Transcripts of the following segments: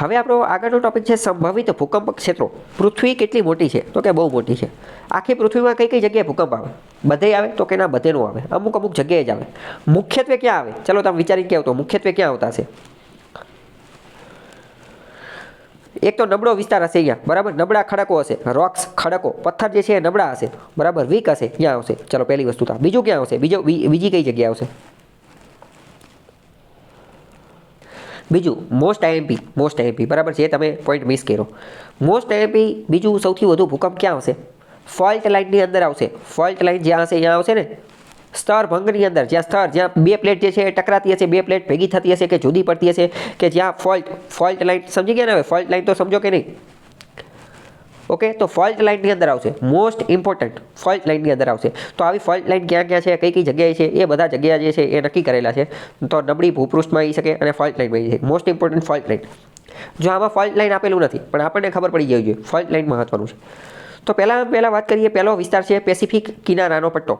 હવે આપણો આગળનો ટોપિક છે સંભવિત ભૂકંપ ક્ષેત્રો. પૃથ્વી કેટલી મોટી છે? તો કે બહુ મોટી છે. આખી પૃથ્વીમાં કઈ કઈ જગ્યાએ ભૂકંપ આવે? બધે આવે તો કે ના બધે આવે. અમુક અમુક જગ્યાએ જ આવે. મુખ્યત્વે ક્યાં આવે? ચલો તમે વિચારી કહો તો મુખ્યત્વે ક્યાં આવતા હશે? એક તો નબળો વિસ્તાર હશે અહીંયા. બરાબર? નબળા ખડકો હશે. રોક્સ, ખડકો. પથ્થર જે છે એ નબળા હશે. બરાબર? વીક હશે. ક્યાં આવશે? ચલો, પહેલી વસ્તુ તા બીજું ક્યાં આવશે? બીજો બીજી કઈ જગ્યાએ આવશે? બીજું મોસ્ટ આઈએમપી મોસ્ટ આઈએમપી બરાબર છે તમે પોઈન્ટ મિસ કર્યો. મોસ્ટ આઈએમપી બીજું સૌથી વધુ ભૂકંપ ક્યાં આવશે? ફોલ્ટ લાઇનની અંદર આવશે. ફોલ્ટ લાઇન જ્યાં હશે, ત્યાં આવશે ને? સ્તર ભંગની અંદર, જ્યાં સ્તર, જ્યાં બે પ્લેટ જે છે એ ટકરાતી હશે, બે પ્લેટ ભેગી થતી હશે કે જુદી પડતી હશે, કે જ્યાં ફોલ્ટ ફોલ્ટ લાઇન સમજી ગયા ને હવે? ફોલ્ટ લાઇન તો સમજો કે નહીં? ઓકે? તો ફોલ્ટ લાઇનની અંદર આવશે. મોસ્ટ ઇમ્પોર્ટન્ટ ફોલ્ટ લાઇનની અંદર આવશે. તો આવી ફોલ્ટ લાઇન ક્યાં ક્યાં છે? કઈ કઈ જગ્યાએ છે? એ બધા જગ્યા જે છે એ નક્કી કરેલા છે. તો નબળી ભૂપૃષ્ઠમાં આવી શકે અને ફોલ્ટ લાઇનમાં આવી શકે. મોસ્ટ ઇમ્પોર્ટન્ટ ફોલ્ટ લાઇન જો આમાં ફોલ્ટ લાઇન આપેલું નથી, પણ આપણને ખબર પડી જવી જોઈએ. ફોલ્ટ લાઇન મહત્વનું છે. તો પહેલાં પહેલાં વાત કરીએ. પહેલો વિસ્તાર છે પેસિફિક કિનારાનો પટ્ટો.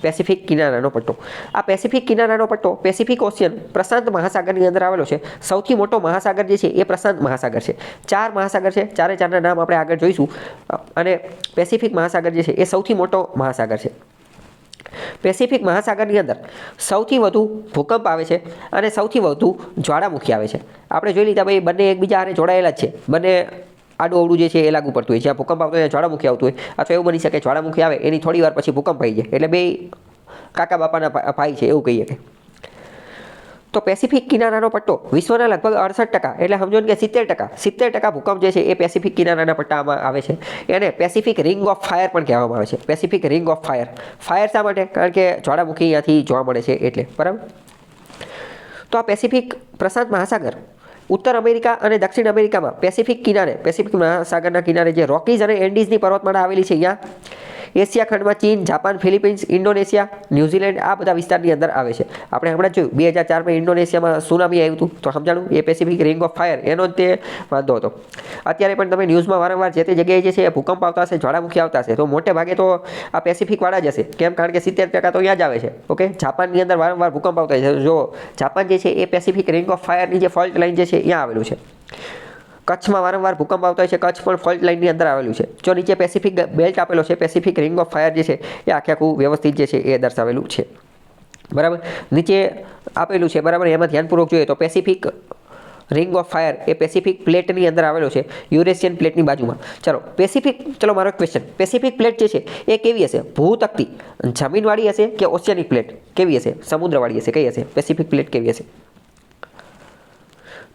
પેસિફિક કિનારાનો પટ્ટો. આ પેસિફિક કિનારાનો પટ્ટો પેસિફિક ઓશિયન પ્રશાંત મહાસાગરની અંદર આવેલો છે. સૌથી મોટો મહાસાગર જે છે, એ પ્રશાંત મહાસાગર છે. ચાર મહાસાગર છે, ચારે ચારના નામ આપણે આગળ જોઈશું. અને પેસિફિક મહાસાગર જે છે, એ સૌથી મોટો મહાસાગર છે. પેસિફિક મહાસાગરની અંદર સૌથી વધુ ભૂકંપ આવે છે અને સૌથી વધુ જ્વાળામુખી આવે છે. આપણે જોઈ લીધા ભાઈ, બંને એકબીજા આને જોડાયેલા જ છે. બંને આડું અવડું જે છે એ લાગુ પડતું હોય. જ્યાં ભૂકંપ આવતો હોય જ્વાળામુખી આવતું હોય. અથવા એવું બની શકે જ્વાળામુખી આવે, એની થોડી વાર પછી ભૂકંપ આવી જાય. એટલે બે કાકા બાપાના ભાઈ છે, એવું કહીએ કે. તો પેસિફિક કિનારાનો પટ્ટો વિશ્વના લગભગ અડસઠ ટકા, એટલે સમજો ને કે સિત્તેર ટકા. સિત્તેર ટકા ભૂકંપ જે છે એ પેસિફિક કિનારાના પટ્ટામાં આવે છે. એને પેસિફિક રિંગ ઓફ ફાયર પણ કહેવામાં આવે છે. Pacific ring of fire fire શા માટે? કારણ કે જ્વાળામુખી અહીંયાથી જોવા મળે છે, એટલે. બરાબર? તો આ પેસિફિક પ્રશાંત મહાસાગર ઉત્તર અમેરિકા અને દક્ષિણ અમેરિકામાં પેસિફિક કિનારે પેસિફિક મહાસાગરના કિનારે જે રોકીઝ અને એન્ડીઝની પર્વતમાળા આવેલી છે, અહીંયા એશિયા ખંડમાં ચીન, જાપાન, ફિલિપિન્સ, ઇન્ડોનેશિયા, ન્યૂઝીલેન્ડ આ બધા વિસ્તારની અંદર આવે છે. આપણે હમણાં જોયું, બે હજાર ચારમાં ઇન્ડોનેશિયામાં સુનામી આવ્યું હતું. તો સમજાણું? એ પેસિફિક રિંગ ઓફ ફાયર એનો જ તે વાંધો હતો. અત્યારે પણ તમે ન્યૂઝમાં વારંવાર જે તે જગ્યાએ જે છે, એ ભૂકંપ આવતા હશે, જ્વાળામુખી આવતા હશે, તો મોટે ભાગે તો આ પેસિફિકવાળા જ હશે. કેમ? કારણ કે સિત્તેર ટકા તો ત્યાં જ આવે છે. ઓકે? જાપાનની અંદર વારંવાર ભૂકંપ આવતા છે. જો જાપાન જે છે, એ પેસિફિક રિંગ ઓફ ફાયરની જે ફોલ્ટ લાઇન જે છે ત્યાં આવેલું છે. કચ્છમાં વારંવાર ભૂકંપ આવતા હોય છે. કચ્છ પણ ફોલ્ટ લાઇનની અંદર આવેલું છે. જો નીચે પેસિફિક બેલ્ટ આપેલો છે. પેસિફિક રિંગ ઓફ ફાયર જે છે, એ આખે આખું વ્યવસ્થિત જે છે, એ દર્શાવેલું છે. બરાબર? નીચે આપેલું છે, બરાબર? એમાં ધ્યાનપૂર્વક જોઈએ તો પેસિફિક રિંગ ઓફ ફાયર એ પેસિફિક પ્લેટની અંદર આવેલો છે યુરેશિયન પ્લેટની બાજુમાં. ચલો પેસિફિક ચલો મારો ક્વેશ્ચન પેસિફિક પ્લેટ જે છે, એ કેવી હશે? ભૂતકતી જમીનવાળી હશે કે ઓશિયનિક પ્લેટ કેવી હશે? સમુદ્રવાળી હશે? કઈ હશે? પેસિફિક પ્લેટ કેવી હશે?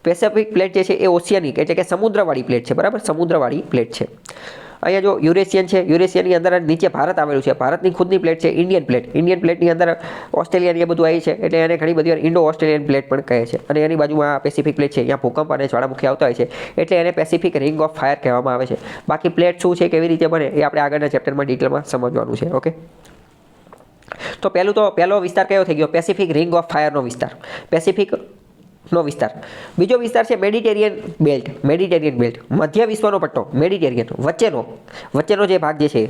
પેસિફિક પ્લેટ જે છે એ ઓશિયાનિક એટલે કે સમુદ્રવાળી પ્લેટ છે, બરાબર? સમુદ્રવાળી પ્લેટ છે. અહીંયા જો યુરેશિયન છે, યુરેશિયનની અંદર નીચે ભારત આવેલું છે. ભારતની ખુદની પ્લેટ છે, ઇન્ડિયન પ્લેટ ઇન્ડિયન પ્લેટની અંદર ઓસ્ટ્રેલિયાની એ બધું આવી છે, એટલે એને ઘણી બધી વાર ઇન્ડો ઓસ્ટ્રેલિયન પ્લેટ પણ કહે છે. અને એની બાજુમાં પેસિફિક પ્લેટ છે, અહીંયા ભૂકંપ અને જ્વાળામુખી આવતા હોય છે, એટલે એને પેસિફિક રિંગ ઓફ ફાયર કહેવામાં આવે છે. બાકી પ્લેટ શું છે, કેવી રીતે બને, એ આપણે આગળના ચેપ્ટરમાં ડિટેલમાં સમજવાનું છે ઓકે તો પહેલું તો, પહેલો વિસ્તાર કયો થઈ ગયો? પેસિફિક રિંગ ઓફ ફાયરનો વિસ્તાર. પેસિફિક નો વિસ્તાર. બીજો વિસ્તાર છે મેડિટેરિયન બેલ્ટ મેડિટેરિયન બેલ્ટ. મધ્ય વિશ્વનો પટ્ટો, મેડિટેરિયન, વચ્ચેનો વચ્ચેનો જે ભાગ જે છે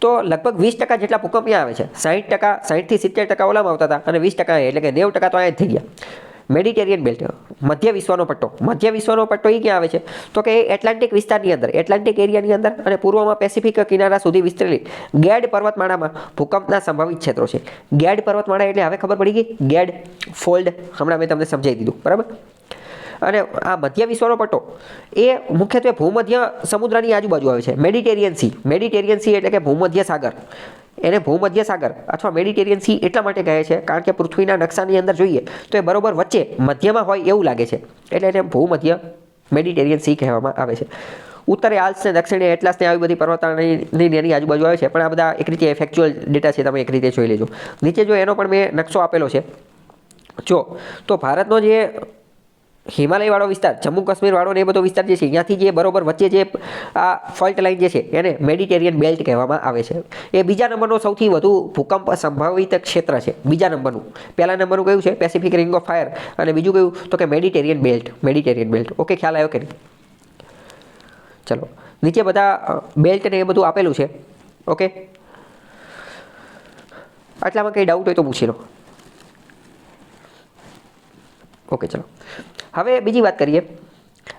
તો લગભગ વીસ ટકા જેટલા ભૂકંપ આવે છે. સાહીઠ ટકા સાહીઠથી સિત્તેર ટકા ઓલામાં આવતા હતા અને વીસ ટકા એટલે કે નેવું ટકા તો અહીંયા થઈ ગયા. Mediterranean belt. મધ્ય વિશ્વનો પટ્ટો. મધ્ય વિશ્વનો પટ્ટો એ ક્યાં આવે છે? તો કે એટલાન્ટિક વિસ્તારની અંદર, એટલાન્ટિક એરિયાની અંદર અને પૂર્વમાં પેસિફિક કિનારા સુધી વિસ્તરેલી ગેડ પર્વતમાળામાં ભૂકંપના સંભવિત ક્ષેત્રો છે. ગેડ પર્વતમાળા એટલે હવે ખબર પડી ગઈ? ગેડ ફોલ્ડ. હમણાં મેં તમને સમજાવી દીધું. બરાબર? અને આ મધ્ય વિશ્વનો પટ્ટો, એ મુખ્યત્વે ભૂમધ્ય સમુદ્રની આજુબાજુ આવે છે. મેડિટેરિયન સી મેડિટેરિયન સી એટલે કે ભૂમધ્ય સાગર. એને ભૂમધ્ય સાગર અથવા મેડિટેરિયન સી એટલા માટે કહે છે, કારણ કે પૃથ્વીના નકશાની અંદર જોઈએ તો એ બરોબર વચ્ચે મધ્યમાં હોય એવું લાગે છે. એટલે એને ભૂમધ્ય મેડિટેરિયન સી કહેવામાં આવે છે. ઉત્તરે આલ્સ ને દક્ષિણે એટલાસ ને આવી બધી પર્વતાની આજુબાજુ આવે છે, પણ આ બધા એક રીતે ફેક્ચ્યુઅલ ડેટા છે, તમે એક રીતે જોઈ લેજો. નીચે જો એનો પણ મેં નકશો આપેલો છે. જો, તો ભારતનો જે હિમાલયવાળો વિસ્તાર, જમ્મુ કાશ્મીરવાળો ને એ બધો વિસ્તાર જે છે અહીંયાથી જે બરોબર વચ્ચે જે આ ફોલ્ટ લાઇન જે છે, એને મેડિટેરિયન બેલ્ટ કહેવામાં આવે છે. એ બીજા નંબરનો સૌથી વધુ ભૂકંપ સંભવિત ક્ષેત્ર છે, બીજા નંબરનું. પહેલા નંબરનું કયું છે? પેસિફિક રિંગ ઓફ ફાયર અને બીજું કયું? તો કે Mediterranean belt Mediterranean belt. Okay, ખ્યાલ આવ્યો કે નહીં? ચલો, નીચે બધા બેલ્ટ ને એ બધું આપેલું છે. ઓકે? આટલામાં કંઈ ડાઉટ હોય તો પૂછી લો. ઓકે, ચલો. હવે બીજી વાત કરીએ.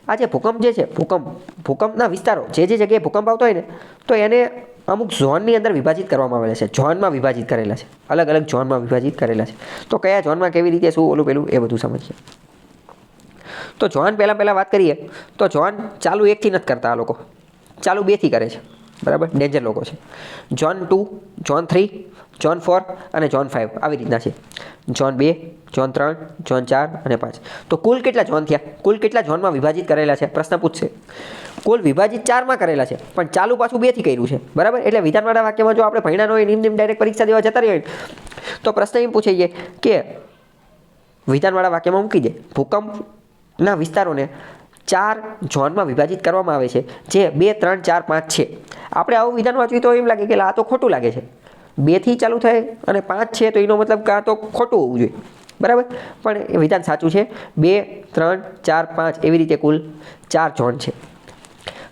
આ જે ભૂકંપ જે છે, ભૂકંપ, ભૂકંપના વિસ્તારો, જે જે જગ્યાએ ભૂકંપ આવતો હોય ને, તો એને અમુક ઝોનની અંદર વિભાજિત કરવામાં આવેલા છે. ઝોનમાં વિભાજિત કરેલા છે. અલગ અલગ ઝોનમાં વિભાજિત કરેલા છે. તો કયા ઝોનમાં કેવી રીતે શું ઓલું પેલું એ બધું સમજીએ. તો ઝોન પહેલાં પહેલાં વાત કરીએ, તો ઝોન ચાલુ એકથી નથી કરતા આ લોકો. ચાલુ બેથી કરે છે. બરાબર? ડેન્જર લોકો છે. Zone two zone three zone four અને જોન ફાઇવ આવી રીતના છે. જોન બે જોન ત્રણ જોન ચાર અને પાંચ. તો કુલ કેટલા જોન થયા? કુલ કેટલા જોનમાં વિભાજિત કરેલા છે? પ્રશ્ન પૂછશે. કુલ વિભાજિત ચારમાં કરેલા છે. પણ ચાલુ પાછું બેથી કર્યું છે. બરાબર? એટલે વિધાનવાળા વાક્યમાં જો આપણે ભણ્યા ન હોય નિમ નિમ ડાયરેક્ટ પરીક્ષા દેવા જતા રહીએ, તો પ્રશ્ન એમ પૂછાઈએ કે વિધાનવાળા વાક્યમાં મૂકી દે. ભૂકંપના વિસ્તારોને ચાર ઝોનમાં વિભાજિત કરવામાં આવે છે, જે બે, ત્રણ, ચાર, પાંચ છે. આપણે આવું વિધાન વાંચ્યું તો એમ લાગે કે આ તો ખોટું લાગે છે. બેથી ચાલુ થાય અને પાંચ છે તો એનો મતલબ કાં તો ખોટું હોવું જોઈએ. બરાબર? પણ એ વિધાન સાચું છે. બે, ત્રણ, ચાર, પાંચ એવી રીતે કુલ ચાર ઝોન છે.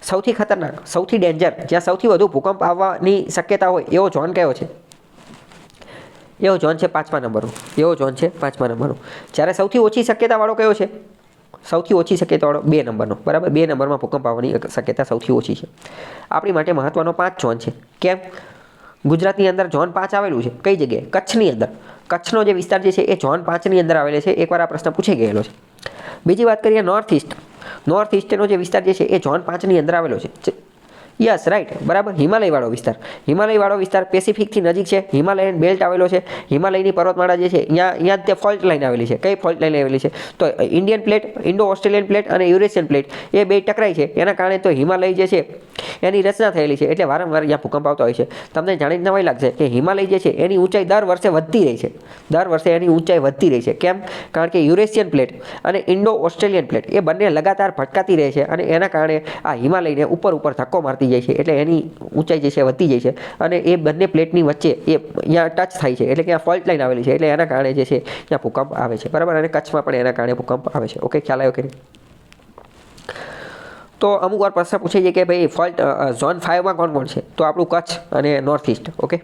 સૌથી ખતરનાક, સૌથી ડેન્જર, જ્યાં સૌથી વધુ ભૂકંપ આવવાની શક્યતા હોય એવો ઝોન કયો છે? એવો ઝોન છે પાંચમા નંબરનો. એવો ઝોન છે પાંચમા નંબરનો. જ્યારે સૌથી ઓછી શક્યતાવાળો કયો છે? સૌથી ઓછી શક્યતાવાળો બે નંબરનો, બરાબર? બે નંબરમાં ભૂકંપ આવવાની શક્યતા સૌથી ઓછી છે. આપણી માટે મહત્ત્વનો પાંચ ઝોન છે. કેમ? ગુજરાતની અંદર ઝોન પાંચ આવેલું છે. કઈ જગ્યાએ? કચ્છની અંદર. કચ્છનો જે વિસ્તાર જે છે, એ ઝોન પાંચની અંદર આવેલો છે. એકવાર આ પ્રશ્ન પૂછી ગયેલો છે. બીજી વાત કરીએ નોર્થ ઇસ્ટ નોર્થ ઇસ્ટનો જે વિસ્તાર જે છે, એ ઝોન પાંચની અંદર આવેલો છે. યસ રાઈટ બરાબર? હિમાલયવાળો વિસ્તાર. હિમાલયવાળો વિસ્તાર પેસિફિકથી નજીક છે. હિમાલયન બેલ્ટ આવેલો છે. હિમાલયની પર્વતમાળા જે છે અહીંયા અહીંયા તે ફોલ્ટ લાઇન આવેલી છે. કઈ ફોલ્ટ લાઇન આવેલી છે? તો Indian plate Indo Australian plate અને યુરેશિયન પ્લેટ એ બે ટકરાય છે. એના કારણે તો હિમાલય જે છે, એની રચના થયેલી છે. એટલે વારંવાર અહીંયા ભૂકંપ આવતા હોય છે. તમને જાણીને નવાઈ લાગશે કે હિમાલય જે છે, એની ઊંચાઈ દર વર્ષે વધતી રહી છે. દર વર્ષે એની ઊંચાઈ વધતી રહી છે. કેમ? કારણ કે યુરેશિયન પ્લેટ અને ઇન્ડો ઓસ્ટ્રેલિયન પ્લેટ એ બંને લગાતાર ભટકાતી રહે છે અને એના કારણે આ હિમાલયને ઉપર ઉપર ધક્કો મારતી જાય છે, એટલે એની ઊંચાઈ જે છે વધતી જાય છે. અને એ બંને પ્લેટની વચ્ચે એ અહીંયા ટચ થાય છે, એટલે કે આ ફોલ્ટ લાઈન આવેલી છે, એટલે એના કારણે જે છે ત્યાં ભૂકંપ આવે છે. બરાબર? અને કચ્છમાં પણ એના કારણે ભૂકંપ આવે છે. ઓકે ખ્યાલ આવ્યો કે તો અમુક વાર પ્રશ્ન પૂછે છે કે ભાઈ ફોલ્ટ ઝોન ફાઇવમાં કોણ કોણ છે? તો આપણું કચ્છ અને નોર્થ ઇસ્ટ ઓકે